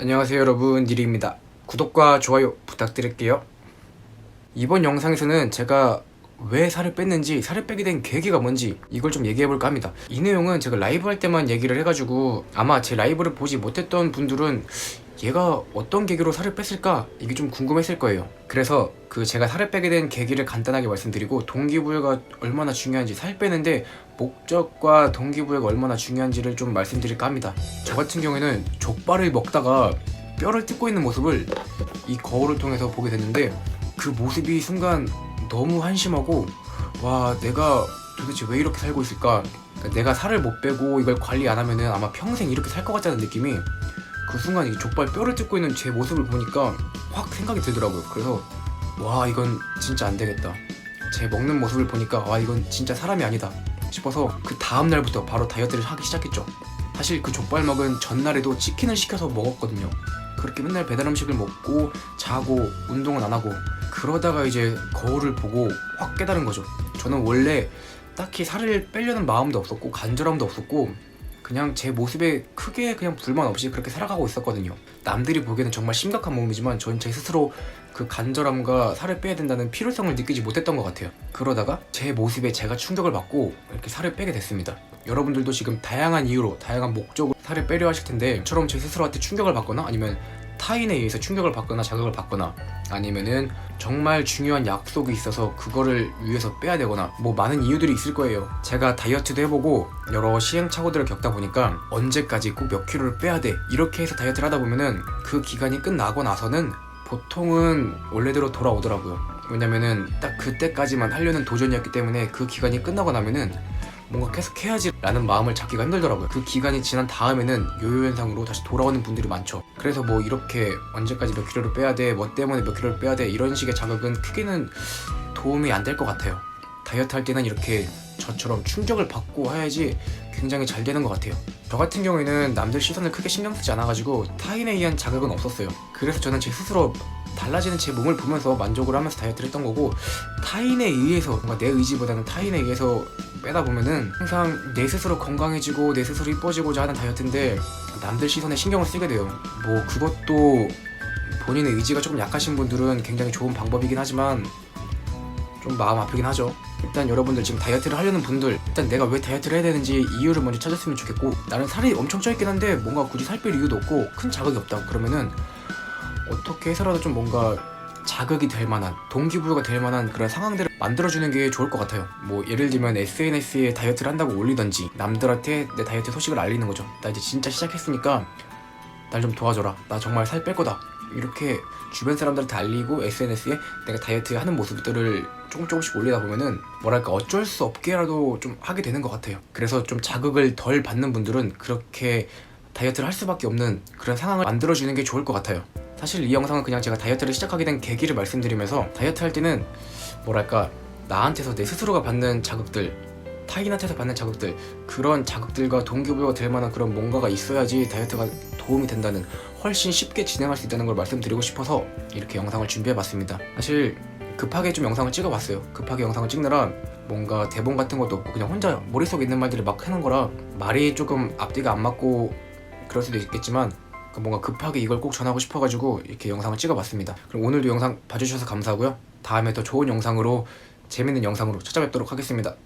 안녕하세요 여러분. 니리입니다. 구독과 좋아요 부탁드릴게요. 이번 영상에서는 제가 왜 살을 뺐는지 살을 빼게 된 계기가 뭔지 이걸 좀 얘기해볼까 합니다. 이 내용은 제가 라이브 할 때만 얘기를 해가지고 아마 제 라이브를 보지 못했던 분들은 얘가 어떤 계기로 살을 뺐을까? 이게 좀 궁금했을 거예요. 그래서 그 제가 살을 빼게 된 계기를 간단하게 말씀드리고 동기부여가 얼마나 중요한지 살 빼는데 목적과 동기부여가 얼마나 중요한지를 좀 말씀드릴까 합니다. 저 같은 경우에는 족발을 먹다가 뼈를 뜯고 있는 모습을 이 거울을 통해서 보게 됐는데 그 모습이 순간 너무 한심하고 와 내가 도대체 왜 이렇게 살고 있을까? 그러니까 내가 살을 못 빼고 이걸 관리 안 하면은 아마 평생 이렇게 살 것 같다는 느낌이 그 순간 이 족발 뼈를 뜯고 있는 제 모습을 보니까 확 생각이 들더라고요. 그래서 와 이건 진짜 안 되겠다. 제 먹는 모습을 보니까 와 이건 진짜 사람이 아니다 싶어서 그 다음 날부터 바로 다이어트를 하기 시작했죠. 사실 그 족발 먹은 전날에도 치킨을 시켜서 먹었거든요. 그렇게 맨날 배달 음식을 먹고 자고 운동은 안 하고 그러다가 이제 거울을 보고 확 깨달은 거죠. 저는 원래 딱히 살을 빼려는 마음도 없었고 간절함도 없었고 그냥 제 모습에 크게 그냥 불만 없이 그렇게 살아가고 있었거든요. 남들이 보기에는 정말 심각한 몸이지만 저는 제 스스로 그 간절함과 살을 빼야 된다는 필요성을 느끼지 못했던 것 같아요. 그러다가 제 모습에 제가 충격을 받고 이렇게 살을 빼게 됐습니다. 여러분들도 지금 다양한 이유로 다양한 목적으로 살을 빼려 하실 텐데 저처럼 제 스스로한테 충격을 받거나 아니면 타인에 의해서 충격을 받거나 자극을 받거나 아니면은 정말 중요한 약속이 있어서 그거를 위해서 빼야 되거나 뭐 많은 이유들이 있을 거예요. 제가 다이어트도 해보고 여러 시행착오들을 겪다 보니까 언제까지 꼭 몇 킬로를 빼야 돼 이렇게 해서 다이어트를 하다 보면은 그 기간이 끝나고 나서는 보통은 원래대로 돌아오더라고요. 왜냐면은 딱 그때까지만 하려는 도전이었기 때문에 그 기간이 끝나고 나면은 뭔가 계속 해야지 라는 마음을 잡기가 힘들더라고요. 그 기간이 지난 다음에는 요요 현상으로 다시 돌아오는 분들이 많죠. 그래서 뭐 이렇게 언제까지 몇 킬로를 빼야 돼, 뭐 때문에 몇 킬로를 빼야 돼 이런 식의 자극은 크게는 도움이 안 될 것 같아요. 다이어트 할 때는 이렇게 저처럼 충격을 받고 해야지 굉장히 잘 되는 것 같아요. 저 같은 경우에는 남들 시선을 크게 신경 쓰지 않아가지고 타인에 의한 자극은 없었어요. 그래서 저는 제 스스로 달라지는 제 몸을 보면서 만족을 하면서 다이어트를 했던 거고 타인에 의해서 뭔가 내 의지보다는 타인에 의해서 빼다 보면은 항상 내 스스로 건강해지고 내 스스로 이뻐지고자 하는 다이어트인데 남들 시선에 신경을 쓰게 돼요. 뭐 그것도 본인의 의지가 조금 약하신 분들은 굉장히 좋은 방법이긴 하지만 좀 마음 아프긴 하죠. 일단 여러분들 지금 다이어트를 하려는 분들 일단 내가 왜 다이어트를 해야 되는지 이유를 먼저 찾았으면 좋겠고 나는 살이 엄청 쪄있긴 한데 뭔가 굳이 살 뺄 이유도 없고 큰 자극이 없다 그러면은 어떻게 해서라도 좀 뭔가 자극이 될 만한 동기부여가 될 만한 그런 상황들을 만들어주는 게 좋을 것 같아요. 뭐 예를 들면 SNS에 다이어트를 한다고 올리던지 남들한테 내 다이어트 소식을 알리는 거죠. 나 이제 진짜 시작했으니까 날 좀 도와줘라. 나 정말 살 뺄 거다. 이렇게 주변 사람들한테 알리고 SNS에 내가 다이어트 하는 모습들을 조금 조금씩 올리다 보면은 뭐랄까 어쩔 수 없게라도 좀 하게 되는 것 같아요. 그래서 좀 자극을 덜 받는 분들은 그렇게 다이어트를 할 수밖에 없는 그런 상황을 만들어주는 게 좋을 것 같아요 사실 이 영상은 그냥 제가 다이어트를 시작하게 된 계기를 말씀드리면서 다이어트 할 때는 뭐랄까 나한테서 내 스스로가 받는 자극들 타인한테서 받는 자극들 그런 자극들과 동기부여가 될 만한 그런 뭔가가 있어야지 다이어트가 도움이 된다는 훨씬 쉽게 진행할 수 있다는 걸 말씀드리고 싶어서 이렇게 영상을 준비해봤습니다. 사실 급하게 좀 영상을 찍어봤어요. 급하게 영상을 찍느라 뭔가 대본 같은 것도 없고 그냥 혼자 머릿속에 있는 말들을 막 하는 거라 말이 조금 앞뒤가 안 맞고 그럴 수도 있겠지만 그 뭔가 급하게 이걸 꼭 전하고 싶어가지고 이렇게 영상을 찍어봤습니다. 그럼 오늘도 영상 봐주셔서 감사하고요. 다음에 더 좋은 영상으로 재밌는 영상으로 찾아뵙도록 하겠습니다.